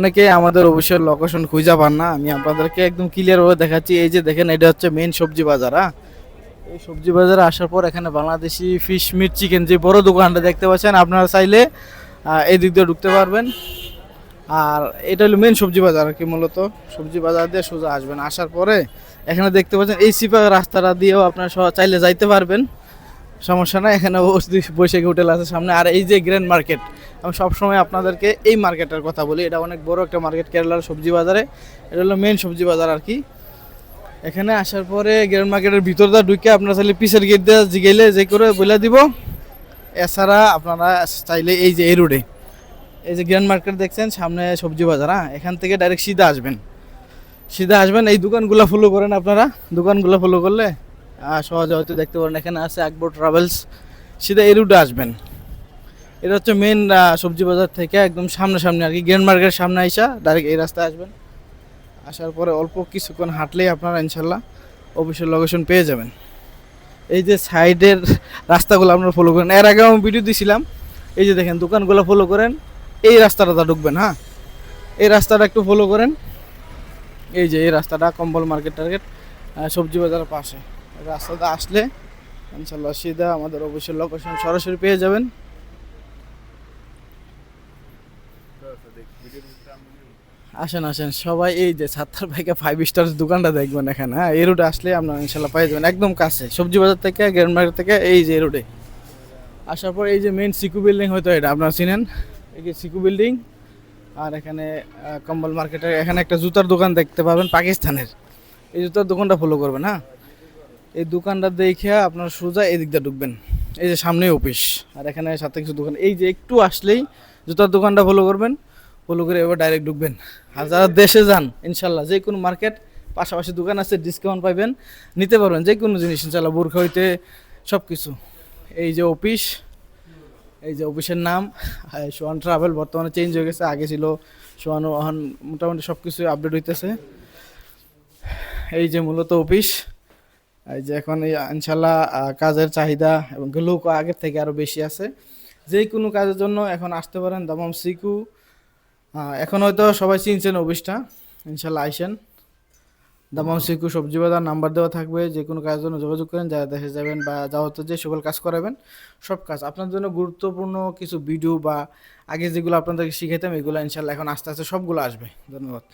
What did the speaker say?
অনেকে আমাদের অবশ্যই লোকেশন খুঁজে পান না। আমি আপনাদেরকে একদম ক্লিয়ার ভাবে দেখাচ্ছি। এই যে দেখেন, এটা হচ্ছে মেইন সবজি বাজার হ্যাঁ? এই সবজি বাজারে আসার পর এখানে বাংলাদেশি ফিশ মিট চিকেন যে বড় দোকানটা দেখতে পাচ্ছেন, আপনারা চাইলে এই দিক দিয়ে ঢুকতে পারবেন। আর এটা হলো মেন সবজি বাজার আর কি মূলত। সবজি বাজার দিয়ে সোজা আসবেন। আসার পরে এখানে দেখতে পাচ্ছেন, এই সিপা রাস্তাটা দিয়েও আপনারা চাইলে যাইতে পারবেন। সমস্যা নাই, এখানে বৈশাখী হোটেল আছে সামনে। আর এই যে গ্র্যান্ড মার্কেট আমি সবসময় আপনাদেরকে এই মার্কেটের কথা বলি। এটা অনেক বড় একটা মার্কেট, কেরালার সবজি বাজারে। এটা হলো মেন সবজি বাজার আর কি। এখানে আসার পরে গ্র্যান্ড মার্কেটের ভিতর দা ঢুকে আপনারা চাইলে পিসের গেট দিয়ে জিগাইলে যে করে বলে দিব। এছাড়া আপনারা চাইলে এই যে এই রোডে এই যে গ্র্যান্ড মার্কেট দেখছেন, সামনে সবজি বাজার হ্যাঁ? এখান থেকে ডাইরেক্ট সিধা আসবেন। সিধা আসবেন, এই দোকানগুলো ফলো করেন আপনারা। দোকানগুলো ফলো করলে সহজে হয়তো দেখতে পারেন, এখানে আছে আকবর ট্রাভেলস সিধা এই রুটে আসবেন। এটা হচ্ছে মেন সবজি বাজার থেকে একদম সামনে সামনে আর কি গ্র্যান্ড মার্কেটের সামনে আইসা ডাইরেক্ট এই রাস্তায় আসবেন। আসার পরে অল্প কিছুক্ষণ হাঁটলেই আপনারা ইনশাল্লাহ অফিসের লোকেশন পেয়ে যাবেন। এই যে সাইডের রাস্তাগুলো আপনারা ফলো করেন। এর আগে আমি ভিডিও দিছিলাম, এই যে দেখেন দোকানগুলো ফলো করেন, এই রাস্তাটা ঢুকবেন হ্যাঁ? এই রাস্তাটা একটু ফলো করেন। এই যে এই রাস্তাটা, কম্বল মার্কেট টার্গেট সবজি বাজারের পাশে। এই রাস্তাটা আসলে ইনশাল্লাহ সিধা আমাদের অফিসের লোকেশন সরাসরি পেয়ে যাবেন। আসেন আসেন, সবাই এই যে সাত্তার ভাইকে ফাইভ স্টার দোকানটা দেখবেন এখানে হ্যাঁ? এই রোডে আসলে আপনারা ইনশাল্লাহ পেয়ে যাবেন, একদম কাছে, সবজি বাজার থেকে গ্র্যান্ড মার্কেট থেকে, এই যে রোডে আসার পর এই যে মেন সিকু বিল্ডিং হয়তো এটা, আপনারা চিনেন? এই যে সিকু বিল্ডিং আর এখানে কম্বল মার্কেটের এখানে একটা জুতার দোকান দেখতে পাবেন পাকিস্তানের। এই জুতার দোকানটা ফলো করবেন হ্যাঁ? এই দোকানটা দেখে আপনার সোজা এই দিকটা ঢুকবেন। এই যে সামনেই অফিস। আর এখানে সাথে কিছু দোকান। এই যে একটু আসলেই জুতার দোকানটা ফলো করবেন। ফলো করে এবার ডাইরেক্ট ঢুকবেন। আর যারা দেশে যান, ইনশাল্লাহ যে কোনো মার্কেট পাশাপাশি দোকান আছে ডিসকাউন্ট পাইবেন। নিতে পারবেন যে কোনো জিনিস, ইনশাল্লাহ বোরখা হইতে সব কিছু এই যে অফিস। এই যে অফিসের নাম। সোহান ট্রাভেল বর্তমানে চেঞ্জ হয়ে গেছে। আগে ছিল সোহান ওহান মোটামুটি সব কিছু আপডেট হইতেছে। এই যে মূলত অফিস। এই যে এখন ইনশাল্লাহ কাজের চাহিদা এবং লোক আগের থেকে আরও বেশি আছে। যে কোনো কাজের জন্য এখন আসতে পারেন দামাম সিকু। এখন হয়তো সবাই চিনছেন অফিসটা। ইনশাল্লাহ আইসেন। দামাম সিকু সবজি বাজার নাম্বার দেওয়া থাকবে। যে কোনো কাজের জন্য যোগাযোগ করেন, যারা দেশে যাবেন বা যাওয়া হতো যে সকল কাজ করাবেন, সব কাজ। আপনার জন্য গুরুত্বপূর্ণ কিছু ভিডিও বা আগে যেগুলো আপনাদেরকে শিখাইতাম, এগুলো ইনশাল্লাহ এখন আস্তে আস্তে সবগুলো আসবে। ধন্যবাদ।